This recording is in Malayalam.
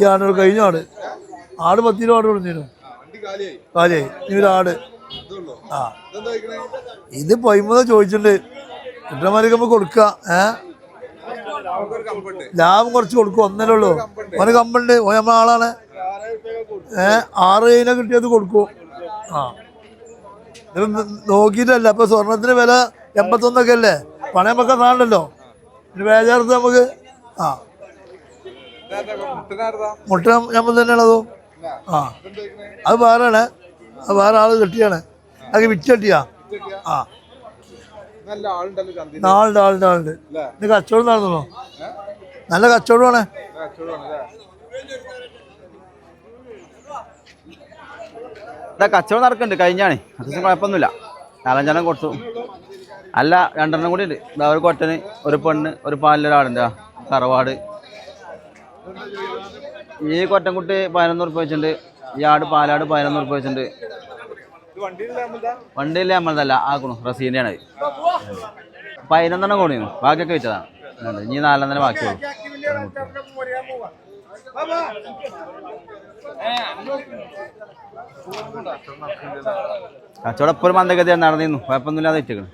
ഈ ആട് കഴിഞ്ഞ ആട്. ആട് പത്ത് കിലോ ആട് കൊടുത്തിരുന്നു. കാലിയായി. ഇനി ഒരു ആട്. ആ. ഇത് പൈമത ചോദിച്ചിട്ടുണ്ട്. കിട്ടണമാരൊക്കെ നമുക്ക് കൊടുക്ക. ഏ? ലാഭം കുറച്ച് കൊടുക്കും. ഒന്നല്ലേ ഉള്ളൂ. ഓന് കമ്പണ്ട്. ഓ നമ്മളെ ആളാണ്. ഏ? ആറ് കഴിഞ്ഞ കിട്ടിയത് കൊടുക്കും. ആ. നോക്കിയിട്ടല്ല. അപ്പൊ സ്വർണത്തിന് വില എൺപത്തൊന്നൊക്കെ അല്ലേ പണയം വെക്കാൻ കാണണ്ടല്ലോ പിന്നെ ബേജാർത്ത് നമുക്ക്. ആ. മുട്ട നമ്മൾ തന്നെയാണതോ ആ. അത് വേറെയാണ് അത് വേറെ ആൾ കെട്ടിയാണ്. അത് വിറ്റ് കെട്ടിയാ? ആ. ആളുണ്ട് ആളുണ്ട്. അല്ലേ ഇത് കച്ചവടം നടന്നോ നല്ല കച്ചവടമാണ്. കച്ചവടം നടക്കുന്നുണ്ട് കഴിഞ്ഞാണ്. അത്യാവശ്യം കുഴപ്പമൊന്നുമില്ല. നാലഞ്ചെണ്ണം കൊടുത്തു. അല്ല രണ്ടെണ്ണം കൂടി ഉണ്ട്. ഒരു കൊറ്റന് ഒരു പെണ്ണ് ഒരു പാലിലൊരാളുണ്ട്. കറവാട് ഈ കൊറ്റൻകുട്ടി പതിനൊന്ന് ഉറുപ്പ് വെച്ചിട്ടുണ്ട്. ഈ ആട് പാലാട് പതിനൊന്ന് ഉറുപ്പ് വെച്ചിട്ടുണ്ട്. വണ്ടിയില്ല നമ്മളതല്ല ആക്കണു റസീന്റെ ആണ് പതിനൊന്നെണ്ണം കൂടി ബാക്കിയൊക്കെ വെച്ചതാണ്. ഇനി നാലെണ്ണം ബാക്കിയുള്ളൂ. കച്ചവടം എപ്പോഴും മന്ദഗതി നടന്നിരുന്നു. കുഴപ്പമൊന്നുമില്ലാതെ വെച്ചേക്കണം